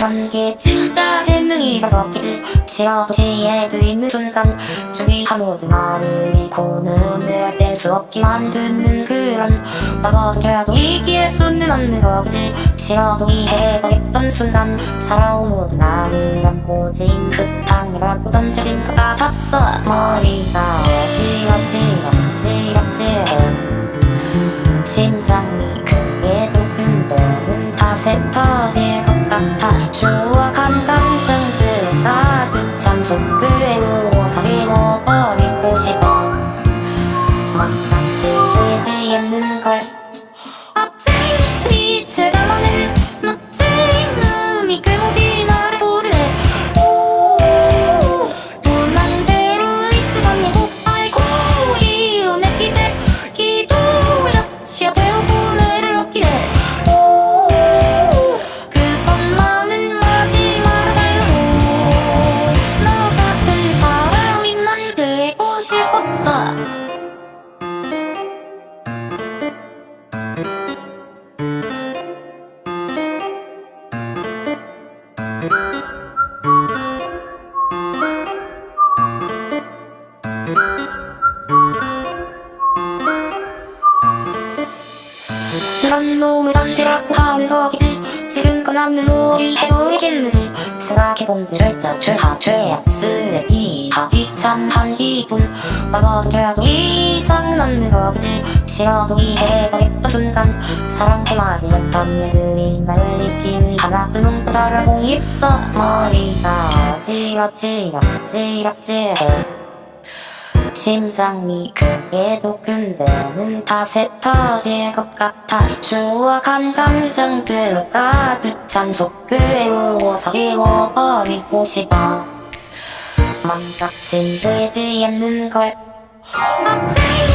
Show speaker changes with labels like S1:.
S1: 그런 게 진짜 재능이란 거겠지 싫어도 지혜 드있는 순간 준비한 모든 말을 잃고 눈을 뗄수 없게 만드는 그런 바보조차도 이길 수는 없는 거겠지. 싫어도 이해버렸던 순간 살아온 모든 나를 안고 진 듯한 이라고 던져진 것 같았어 머리가 터질 것 같아 싶었어. 저런 놈을 던지라고 하는 거겠지? 지금껏 남는 우리 해보겠는지 생각해본들 자최하 최악 쓰레기 하비참한 기분. 바보조차도 이상은 없는 거겠지. 싫어도 이해버렸던 순간 사랑해 맞이했던 일들이 날 잊기 하나뿐 웅터라고 있어 머리가 어지럽지럽지럽지해 심장이 크게도 근데는 탓에 터질 것 같아. 추억한 감정들로 가득 찬 속그에로 입어버리고 싶어. 맘같이 되지 않는 걸. 트리츠가